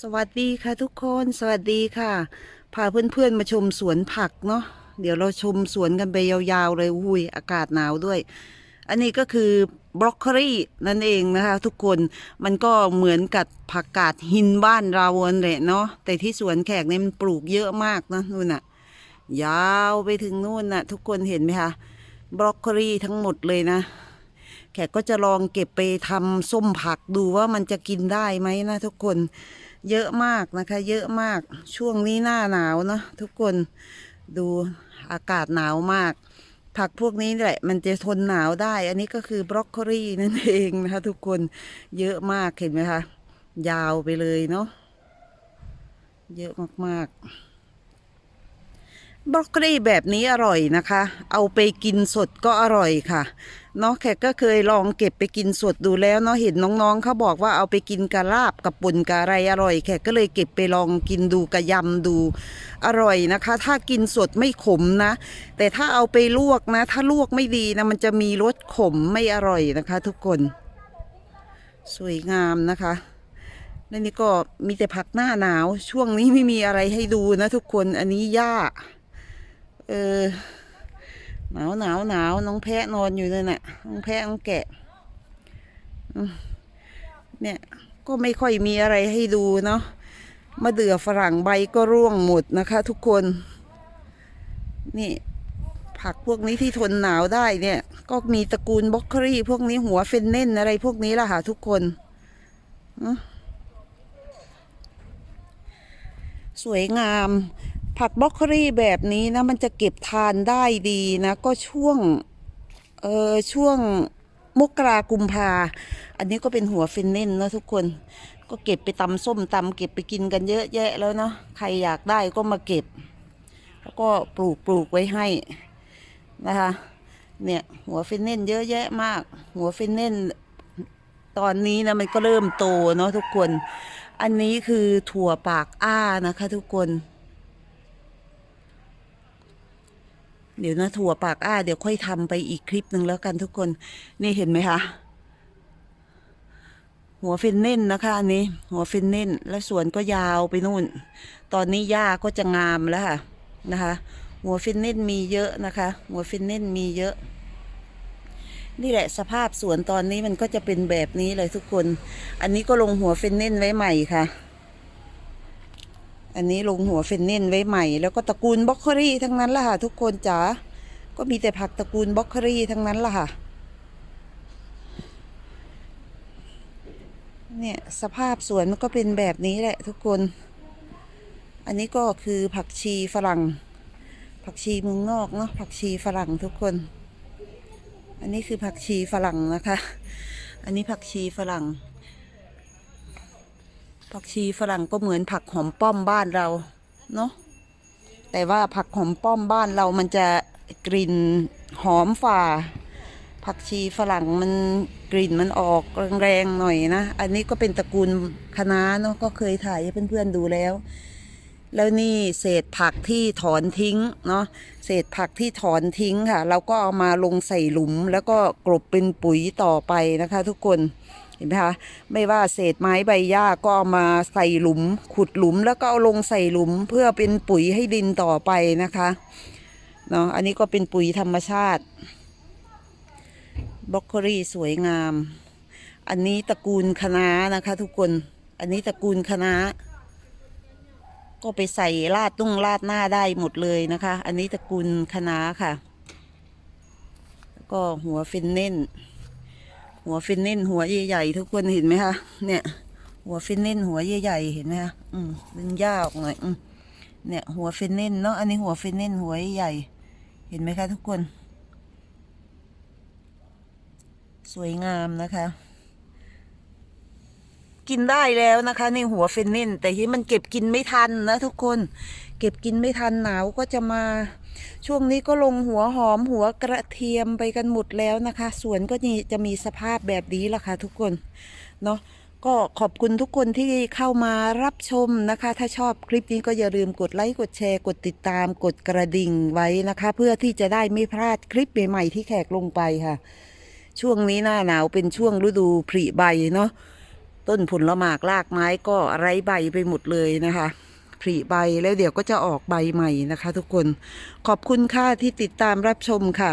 สวัสดีค่ะทุกคนสวัสดีค่ะ พาเพื่อนๆมาชมสวนผักเนาะเดี๋ยวเราชมสวนกันไปยาวๆเลยอุ้ยอากาศหนาวด้วย อันนี้ก็คือบรอกโคลีนั่นเองนะคะ ทุกคนมันก็เหมือนกับผักกาดหินบ้านเราอันแหละเนาะแต่ที่สวนแขกเนี่ยมันปลูกเยอะมากนะนู่นน่ะ ยาวไปถึงนู่นน่ะ ทุกคนเห็นไหมคะบรอกโคลีทั้งหมดเลยนะแขกก็จะลองเก็บไปทำส้มผักดูว่ามันจะกินได้ไหมนะทุกคน เยอะมากนะคะ เยอะมากช่วงนี้หน้าหนาวเนาะทุกคนดูอากาศหนาวมาก ผักพวกนี้แหละมันจะทนหนาวได้ อันนี้ก็คือบรอกโคลีนั่นเองนะคะทุกคนเยอะมากเห็นไหมคะ ยาวไปเลยเนาะเยอะมากๆ บรอกโคลีแบบนี้อร่อยนะคะ เอาไปกินสดก็อร่อยค่ะเนาะแขกก็เคยลองเก็บไปกินสดดูแล้วเนาะเห็นน้องๆเขาบอกว่าเอาไปกินกะลาบกับปุ่นกะอะไรอร่อย แขกก็เลยเก็บไปลองกินดูกะยำดูอร่อยนะคะ ถ้ากินสดไม่ขมนะ แต่ถ้าเอาไปลวกนะ ถ้าลวกไม่ดีนะมันจะมีรสขมไม่อร่อยนะคะ ทุกคน สวยงามนะคะและนี่ก็มีแต่ผักหน้าหนาว ช่วงนี้ไม่มีอะไรให้ดูนะทุกคนอันนี้หญ้า เออ หนาวหนาวหนาวน้องแพะนอนอยู่เลยน่ะ น้องแพะน้องแกะเนี่ยก็ไม่ค่อยมีอะไรให้ดูเนาะมะเดื่อฝรั่งใบก็ร่วงหมดนะคะทุกคน นี่ ผักพวกนี้ที่ทนหนาวได้เนี่ย ก็มีตระกูลบล็อกโคลี่ พวกนี้หัวเฟนเน่นอะไรพวกนี้ล่ะค่ะทุกคน สวยงาม ผักบล็อกโคลีแบบนี้นะ มันจะเก็บทานได้ดีนะ ก็ช่วง เออช่วงมกรากุมภา อันนี้ก็เป็นหัวฟินเน่นนะทุกคน ก็เก็บไปตำส้มตำเก็บไปกินกันเยอะแยะแล้วเนาะ ใครอยากได้ก็มาเก็บ แล้วก็ปลูกปลูกไว้ให้นะคะ เนี่ยหัวฟินเน่นเยอะแยะมาก หัวฟินเน่นตอนนี้นะมันก็เริ่มโตเนาะทุกคน อันนี้คือถั่วปากอ้านะคะ ทุกคน เดี๋ยวนะถั่วปากอ้า เดี๋ยวค่อยทำไปอีกคลิปหนึ่งแล้วกันทุกคน นี่เห็นไหมคะหัวฟินเน่นนะคะอันนี้ หัวฟินเน่น แล้วสวนก็ยาวไปนู่น ตอนนี้หญ้าก็จะงามแล้วค่ะนะคะ หัวฟินเน่นมีเยอะนะคะ หัวฟินเน่นมีเยอะ นี่แหละสภาพสวนตอนนี้มันก็จะเป็นแบบนี้เลยทุกคน อันนี้ก็ลงหัวฟินเน่นไว้ใหม่ค่ะ อันนี้ลงหัวเฟนเน่นไว้ใหม่ แล้วก็ตระกูลบล็อกคลี่ทั้งนั้นละค่ะ ทุกคนจ๋าก็มีแต่ผักตระกูลบล็อกคลี่ทั้งนั้นละค่ะเนี่ยสภาพสวนมันก็เป็นแบบนี้แหละทุกคน อันนี้ก็คือผักชีฝรั่ง ผักชีเมืองนอกเนาะผักชีฝรั่งทุกคน อันนี้คือผักชีฝรั่งนะคะ อันนี้ผักชีฝรั่ง ผักชีฝรั่งก็เหมือนผักหอมป้อมบ้านเราเนาะแต่ว่าผักหอมป้อมบ้านเรามันจะกลิ่นหอมฝ่า ผักชีฝรั่งมันกลิ่นมันออกแรงๆหน่อยนะ อันนี้ก็เป็นตระกูลคะน้าเนาะก็เคยถ่ายให้เพื่อนๆดูแล้ว แล้วนี่เศษผักที่ถอนทิ้งเนาะเศษผักที่ถอนทิ้งค่ะ เราก็เอามาลงใส่หลุมแล้วก็กลบเป็นปุ๋ยต่อไปนะคะ ทุกคน เห็นไหมคะไม่ว่าเศษไม้ใบหญ้าก็เอามาใส่หลุม ขุดหลุมแล้วก็เอาลงใส่หลุมเพื่อเป็นปุ๋ยให้ดินต่อไปนะคะเนาะอันนี้ก็เป็นปุ๋ยธรรมชาติบรอกโคลีสวยงาม อันนี้ตระกูลคะน้านะคะ ทุกคนอันนี้ตระกูลคะน้าก็ไปใส่ราดตุ้งราดหน้าได้หมดเลยนะคะ อันนี้ตระกูลคะน้าค่ะแล้วก็หัวฟินเน่น หัวฟินเน่นหัวใหญ่ๆทุกคนเห็นไหมคะเนี่ย หัวฟินเน่นหัวใหญ่ๆเห็นไหมคะอืมดึงย่าออกหน่อยอืมเนี่ย หัวฟินเน่นเนาะอันนี้หัวฟินเน่นหัวใหญ่เห็นไหมคะทุกคน สวยงามนะคะ กินได้แล้วนะคะในหัวเฟนเน่นแต่ที่มันเก็บกินไม่ทันนะทุกคนเก็บกินไม่ทันหนาวก็จะมา ช่วงนี้ก็ลงหัวหอมหัวกระเทียมไปกันหมดแล้วนะคะสวนก็นี่จะมีสภาพแบบนี้ละค่ะทุกคนเนาะก็ขอบคุณทุกคนที่เข้ามารับชมนะคะ ถ้าชอบคลิปนี้ก็อย่าลืมกดไลค์ กดแชร์ กดติดตาม กดกระดิ่งไว้นะคะ เพื่อที่จะได้ไม่พลาดคลิปใหม่ๆที่แขกลงไปค่ะ ช่วงนี้หน้าหนาวเป็นช่วงฤดูผลิใบเนาะ ต้นผลละหมากรากไม้ก็ไร้ใบไปหมดเลยนะคะผลิใบแล้วเดี๋ยวก็จะออกใบใหม่นะคะ ทุกคนขอบคุณค่ะที่ติดตามรับชมค่ะ